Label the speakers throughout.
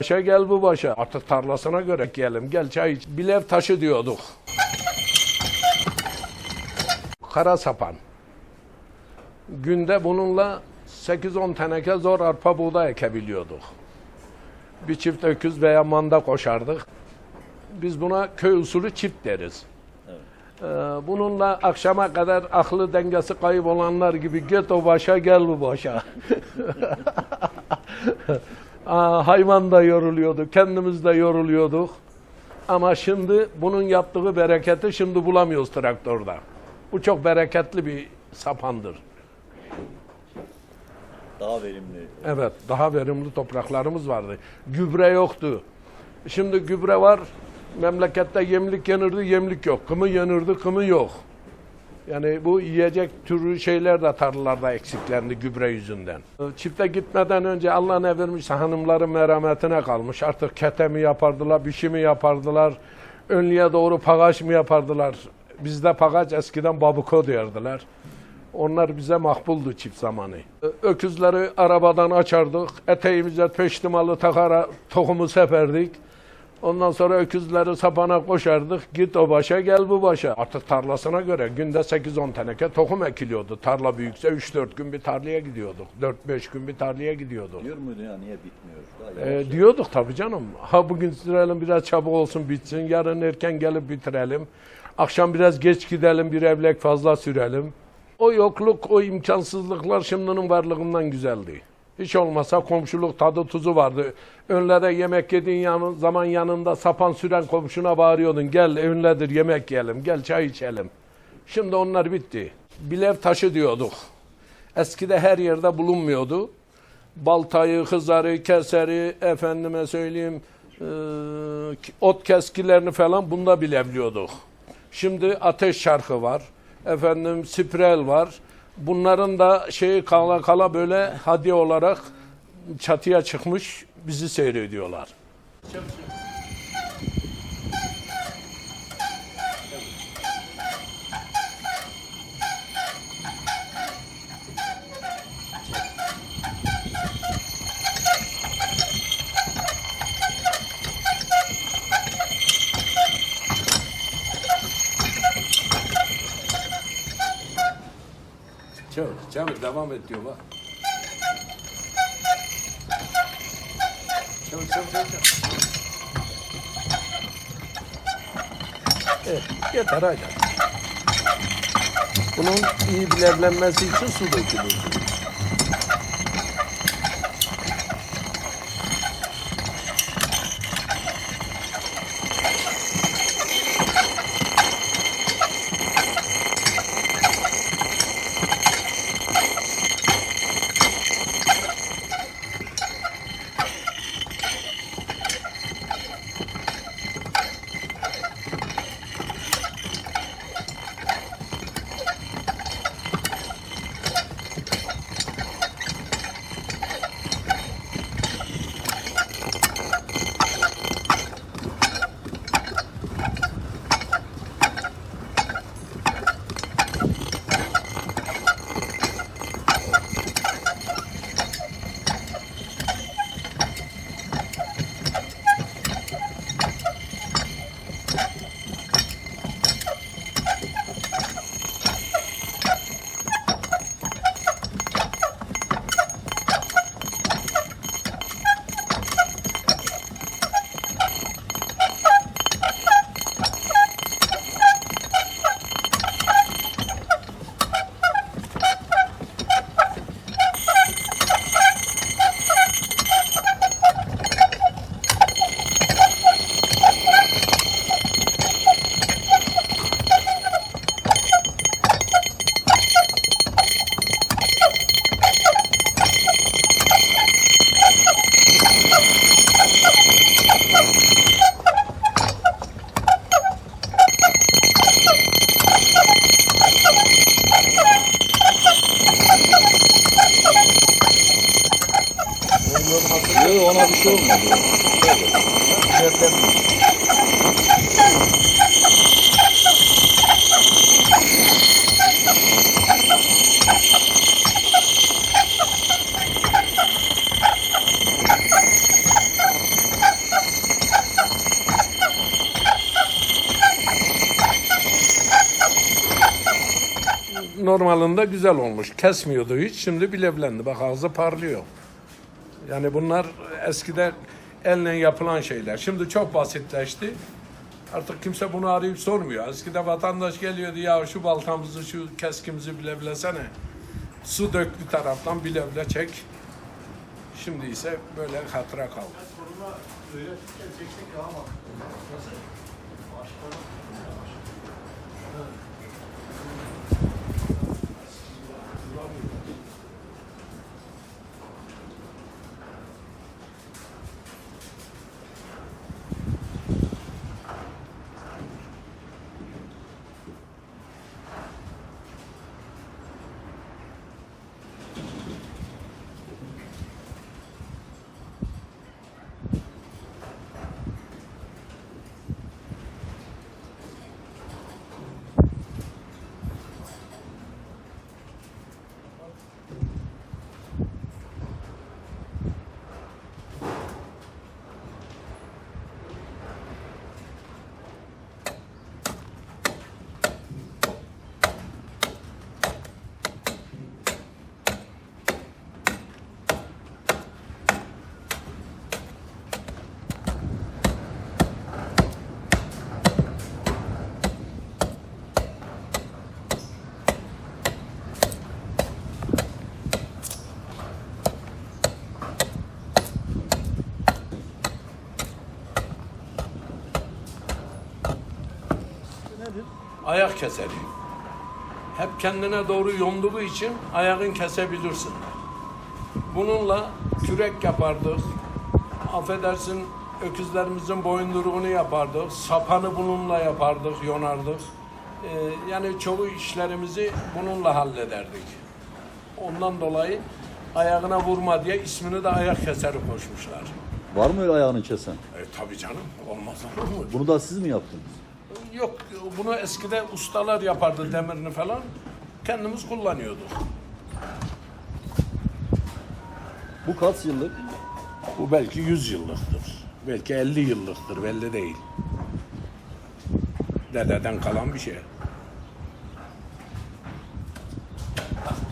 Speaker 1: Başa gel bu başa. Artık tarlasına göre yiyelim. Gel çay iç. Bilev taşı diyorduk. Kara sapan. Günde bununla 8-10 teneke zor arpa buğday ekebiliyorduk. Bir çift öküz veya manda koşardık. Biz buna köy usulü çift deriz. Ee, bununla akşama kadar aklı dengesi kayıp olanlar gibi git o başa gel bu başa. Aa, hayvan da yoruluyordu, kendimiz de yoruluyorduk. Ama şimdi bunun yaptığı bereketi şimdi bulamıyoruz traktörde. Bu çok bereketli bir sapandır.
Speaker 2: Daha verimli.
Speaker 1: Evet, daha verimli topraklarımız vardı. Gübre yoktu. Şimdi gübre var. Memlekette yemlik yenirdi, yemlik yok. Kımı yenirdi, kımı yok. Yani bu yiyecek türü şeyler de tarlalarda eksiklendi gübre yüzünden. Çifte gitmeden önce Allah ne vermişse hanımların merhametine kalmış. Artık kete mi yapardılar, bir şey mi yapardılar, önlüğe doğru pagaç mı yapardılar. Bizde pagaç eskiden babuko derdiler. Onlar bize makbuldu çift zamanı. Öküzleri arabadan açardık, eteğimize peştimalı takara tohumu seperdik. Ondan sonra öküzleri sapana koşardık. Git o başa gel bu başa. Artık tarlasına göre günde 8-10 teneke tohum ekiliyordu. Tarla büyükse 3-4 gün bir tarlaya gidiyorduk. 4-5 gün bir tarlaya gidiyorduk.
Speaker 2: Diyor muydu ya niye bitmiyor? Daha
Speaker 1: Ee, diyorduk tabii canım. Ha bugün sürelim biraz çabuk olsun bitsin. Yarın erken gelip bitirelim. Akşam biraz geç gidelim bir evlek fazla sürelim. O yokluk, o imkansızlıklar şimdinin varlığından güzeldi. Hiç olmasa komşuluk tadı tuzu vardı. Önlere yemek yediğin yanı, zaman yanında sapan süren komşuna bağırıyordun. Gel önledir yemek yiyelim, gel çay içelim. Şimdi onlar bitti. Bilev taşı diyorduk. Eskide her yerde bulunmuyordu. Baltayı, hızarı, keseri, efendime söyleyeyim, eee, ot keskilerini falan bunda bilevliyorduk. Şimdi ateş şarkı var, efendim sprel var. Bunların da şeyi kala kala böyle hadiye olarak çatıya çıkmış bizi seyrediyorlar. Çabuk, çabuk devam et diyor bak. Çabuk, çabuk. çabuk. Evet, yeter haydi. Bunun iyi bilevlenmesi için su dökülür. normalinde güzel olmuş. Kesmiyordu hiç. Şimdi bilevlendi. Bak ağzı parlıyor. Yani bunlar eskide elle yapılan şeyler. Şimdi çok basitleşti. Artık kimse bunu arayıp sormuyor. Eskiden vatandaş geliyordu ya şu baltamızı, şu keskimizi bilevlesene. Su dök bir taraftan bilevle çek. Şimdi ise böyle hatıra kaldı. Ayak keseri. Hep kendine doğru yonduğu için ayağın kesebilirsin. Bununla kürek yapardık. Affedersin öküzlerimizin boyunduruğunu yapardık. Sapanı bununla yapardık, yonardık. Ee, yani çoğu işlerimizi bununla hallederdik. Ondan dolayı ayağına vurma diye ismini de ayak keseri koşmuşlar.
Speaker 2: Var mı öyle ayağını kesen?
Speaker 1: E tabii canım olmaz olur mu?
Speaker 2: Bunu da siz mi yaptınız?
Speaker 1: Yok bunu eskide ustalar yapardı demirini falan. Kendimiz kullanıyorduk.
Speaker 2: Bu kaç yıllık?
Speaker 1: Bu belki 100 yıllıktır. Belki 50 yıllıktır belli değil. Dededen kalan bir şey.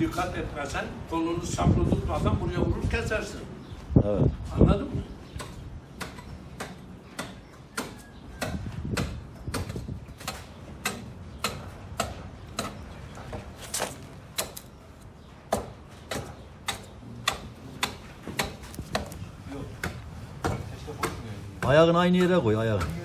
Speaker 1: Dikkat etmesen kolunu saplı tutmadan buraya vurur kesersin.
Speaker 2: Evet.
Speaker 1: Anladın mı?
Speaker 2: Ayağını aynı yere koy ayağını.